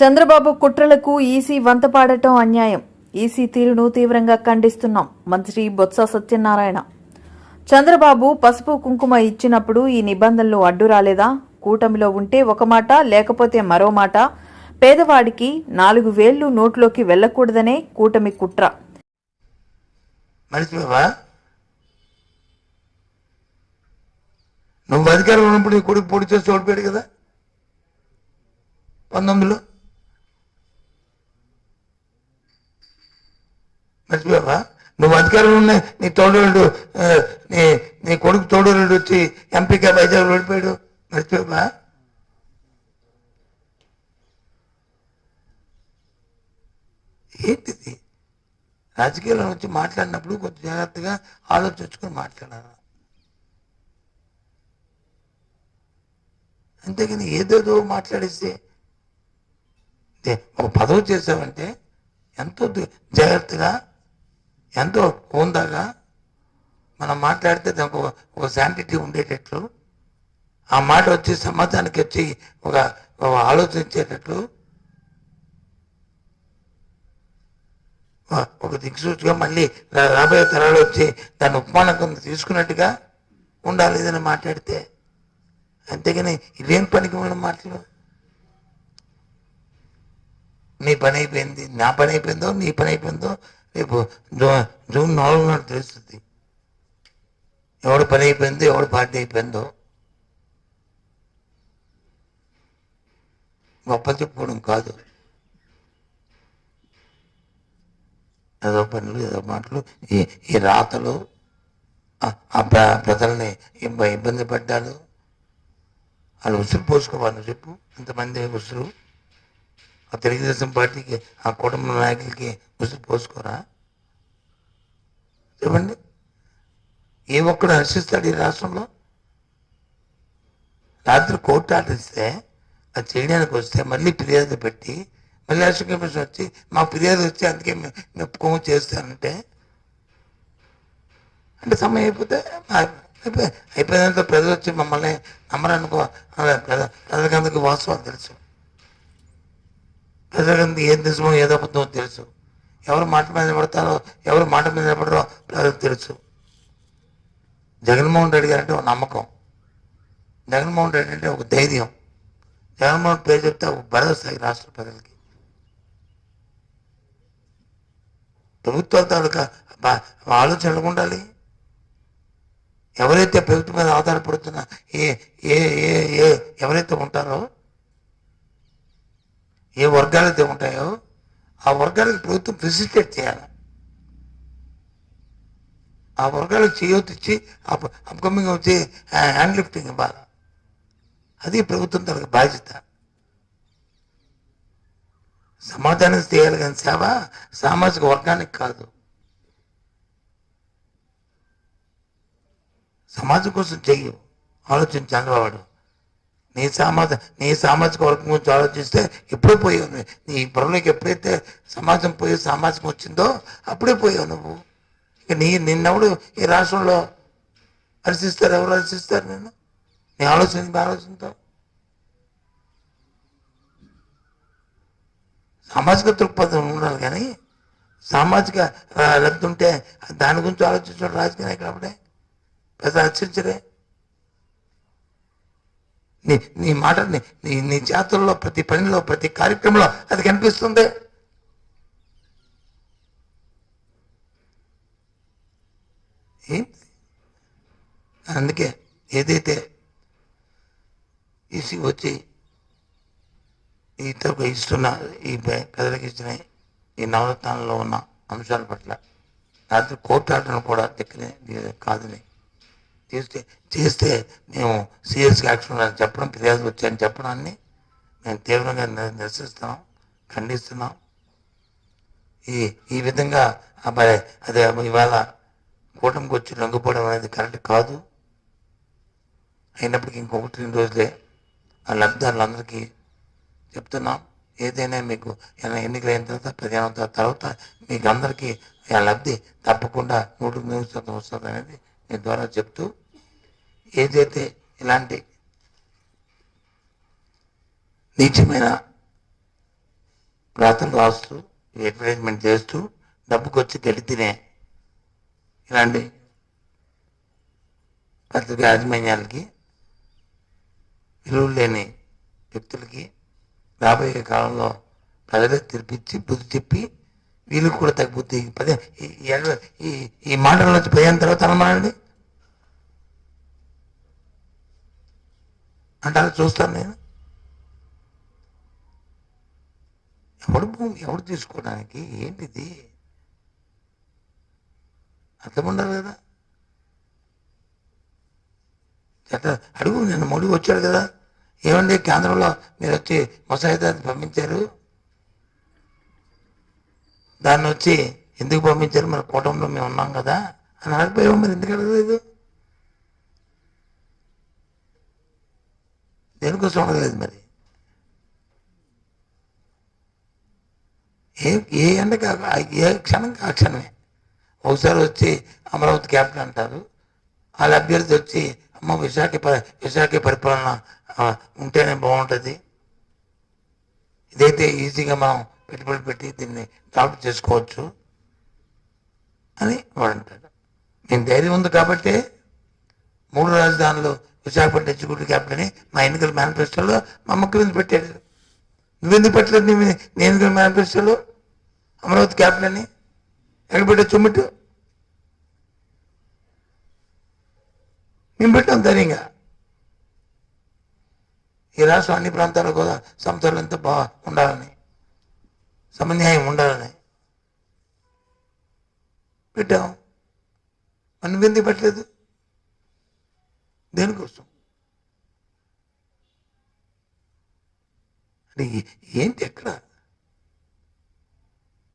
Chandrababu కుట్రలకు EC వంతపాడటం అన్యాయం. EC తీరును తీవ్రంగా ఖండిస్తున్నాం. మంత్రి బొత్స సత్యనారాయణ. చంద్రబాబు పసుపు కుంకుమ ఇచ్చినప్పుడు ఈ నిబంధనలు అడ్డు రాలేదా? కూటమిలో ఉంటే ఒక మాట లేకపోతే మరో మాట. పేదవాడికి నాలుగు వేళ్ళు నోట్లోకి వెళ్ళకూడదనే కూటమి కుట్ర. నువ్వు అధికారంలో ఉన్నప్పుడు నీ కొడుకు పొడి చేసి ఓడిపోయాడు కదా? పంతొమ్మిదిలో? మర్చిపోయావా? నువ్వు అధికారంలో ఉన్న నీ తోడోడు నీ నీ కొడుకు తోడోడు వచ్చి ఎంపీగా వైజాగ్ ఓడిపోయాడు. మర్చిపోయావా? ఏంటిది? రాజకీయాల్లో వచ్చి మాట్లాడినప్పుడు కొంచెం జాగ్రత్తగా ఆలోచించుకొని మాట్లాడాలి? అంతేగాని ఏదేదో మాట్లాడేస్తే ఒక పదవి చేసావంటే ఎంతో జాగ్రత్తగా ఎంతో హోందాగా మనం మాట్లాడితే దానికి ఒక ఒక శాంటిటీ ఉండేటట్లు ఆ మాట వచ్చి సమాజానికి వచ్చి ఒక ఆలోచించేటట్లు ఒక- దిక్సూచిగా మళ్ళీ రాబోయే తరాలు వచ్చి దాన్ని ఉపమానకం తీసుకున్నట్టుగా ఉండాలి ఏదైనా మాట్లాడితే. అంతేగాని ఇవేం పనికి మన మాటలు? నీ పని అయిపోయింది నా పని అయిపోయిందో నీ పని అయిపోయిందో రేపు జూ- జూన్ నాలుగు నాడు తెలుస్తుంది. ఎవడు పని అయిపోయిందో ఎవడు పార్టీ అయిపోయిందో. గొప్ప చెప్పుకోవడం కాదు. ఏదో పనులు ఏదో మాటలు ఈ ఈ రాతలు ఆ- ప్రజల్ని ఇబ్బంది పడ్డాడు వాళ్ళు ఉసురు పోసుకోవాలి చెప్పు. ఇంతమంది ఉసురు. ఆ తెలుగుదేశం పార్టీకి ఆ కుటుంబ నాయకులకి ముసుగు పోసుకోరా? చెప్పండి ఏ ఒక్కడు హర్షిస్తాడు ఈ రాష్ట్రంలో? రాత్రి కోర్టు ఆర్డర్ ఇస్తే అది చేయడానికి వస్తే మళ్ళీ ఫిర్యాదు పెట్టి మళ్ళీ ఎలక్షన్ కమిషన్ వచ్చి మా ఫిర్యాదు వచ్చి అందుకే మేము చేస్తానంటే? అంటే సమయం అయిపోతే ఆ- అయిపోయినంత ప్రజలు వచ్చి మమ్మల్ని నమ్మరనుకో అలా ప్రజ వాస్తవాలు తెలుసు. ప్రజలకందరికి ఏం నిజమో ఏదో అబద్ధమో తెలుసు. ఎవరు మాట మీద నిలబడతారో ఎవరు మాట మీద నిలబడరో ప్రజలకు తెలుసు. జగన్మోహన్ రెడ్డి గారు అంటే ఒక నమ్మకం. జగన్మోహన్ రెడ్డి అంటే ఒక ధైర్యం. జగన్మోహన్ పేరు చెప్తే ఒక భరోసా రాష్ట్ర ప్రజలకి. ప్రభుత్వాల తాలూకా బా- ఆలోచనలు ఉండాలి. ఎవరైతే ప్రభుత్వం మీద ఆధారపడుతున్న ఏ ఏ ఏ ఏ ఎవరైతే ఉంటారో ఏ వర్గాలైతే ఉంటాయో ఆ వర్గాలకు ప్రభుత్వం ఫెసిలిటేట్ చేయాలి. ఆ వర్గాలకు చేయొచ్చి అప్కమింగ్ వచ్చి హ్యాండ్ లిఫ్టింగ్ ఇవ్వాలి. అది ప్రభుత్వం తనకు బాధ్యత. సమాజానికి చేయాలి కానీ సేవ సామాజిక వర్గానికి కాదు. సమాజం కోసం చెయ్యి. ఆలోచించాలి చంద్రబాబు నీ సామాజ నీ సామాజిక వర్గం గురించి ఆలోచిస్తే ఎప్పుడూ పోయావు నువ్వు. నీ బుర్రలోకి ఎప్పుడైతే సమాజం పోయి సామాజికం వచ్చిందో అప్పుడే పోయావు నువ్వు. ఇక నీ నిన్నప్పుడు ఈ రాష్ట్రంలో హర్షిస్తారు ఎవరు హర్షిస్తారు నేను నీ ఆలోచన ఆలోచనతో. సామాజిక దృక్పథం ఉండాలి కానీ సామాజిక లబ్ధి ఉంటే దాని గురించి ఆలోచించడం రాజకీయ నాయకులు అప్పుడే. పెద్ద హర్షించరే నీ నీ మాట నీ నీ జాతుల్లో ప్రతి పనిలో ప్రతి కార్యక్రమంలో అది కనిపిస్తుంది. ఏంటి అందుకే ఏదైతే ఈసీ వచ్చి ఇతరులకు ఇస్తున్న ఈ పే- ఇచ్చిన ఈ నవరత్నాలలో ఉన్న అంశాల పట్ల రాత్రి కోర్టు ఆటను కూడా దగ్గర కాదని చేస్తే చేస్తే మేము సీరియస్గా యాక్షన్ అని చెప్పడం ఫిర్యాదు వచ్చాయని చెప్పడాన్ని మేము తీవ్రంగా నిరసిస్తున్నాం ఖండిస్తున్నాం. ఈ ఈ విధంగా అబ్బాయి అదే ఇవాళ కూటమికి వచ్చి లొంగిపోవడం అనేది కరెక్ట్ కాదు. అయినప్పటికీ ఇంకొకటి రెండు రోజులే ఆ లబ్ధిదారులందరికీ చెప్తున్నాం. ఏదైనా మీకు ఏమైనా ఎన్నికలు అయిన తర్వాత ప్రధాన తర్వాత మీకు అందరికీ ఆ లబ్ధి తప్పకుండా నూటికి నూరు శాతం వస్తుంది అనేది మీ ద్వారా చెప్తూ ఏదైతే ఇలాంటి నీచమైన ప్రార్థనలు రాస్తూ అడ్వర్టైజ్మెంట్ చేస్తూ డబ్బుకి వచ్చి గడితేనే ఇలాంటి పత్రిక యాజమాన్యాలకి విలువ లేని వ్యక్తులకి రాబోయే కాలంలో ప్రజలు తెరిపించి బుద్ధి చెప్పి వీళ్ళకి కూడా తగ్గుద్ది పదే ఈ- ఈ ఎడ- ఈ పోయిన తర్వాత అనమానండి అంటే అలా చూస్తాను నేను. ఎవడు భూమి ఎవడు తీసుకోవడానికి ఏంటిది? అర్థం ఉండాలి కదా. చేత అడుగు నేను మోడీ వచ్చాడు కదా. ఏమండి కేంద్రంలో మీరు వచ్చి ముసాయిదాన్ని పంపించారు? దాన్ని వచ్చి ఎందుకు పంపించారు? మన కూటమిలో మేము ఉన్నాం కదా. అని అడగపోయావు మరి ఎందుకు అడగలేదు దేనికోసం అడగలేదు మరి? ఏ ఏ ఎండకి ఏ క్షణం ఆ క్షణమే. ఒకసారి వచ్చి అమరావతి క్యాపిటల్ అంటారు. వాళ్ళ అభ్యర్థి వచ్చి అమ్మ విశాఖ విశాఖ పరిపాలన ఉంటేనే బాగుంటుంది. ఇదైతే ఈజీగా మనం పెట్టుబడి పెట్టి దీన్ని తాపు చేసుకోవచ్చు అని వాడు అంటాడు. నేను ధైర్యం ఉంది కాబట్టి మూడు రాజధానులు విశాఖపట్నం ఎగ్జిక్యూటివ్ క్యాపిటల్ అని మా ఎన్నికల మేనిఫెస్టోలో మా ముఖ్యమంత్రి పెట్టాడు. నువ్వెందుకు పెట్టలేదు నువ్వు నీ ఎన్నికల మేనిఫెస్టోలో? అమరావతి క్యాపిటల్ అని? ఎక్కడ పెట్టా చుమ్మిట్టు? మేము పెట్టాం ధైర్యంగా. ఈ రాష్ట్రం అన్ని ప్రాంతాల్లో కూడా సమతుల్యంతో బాగా ఉండాలని సమన్యాయం ఉండాలని. పెట్టాం. మరి నువ్వెందుకు పెట్టలేదు? దేనికోసం? అంటే ఏంటి ఎక్కడ?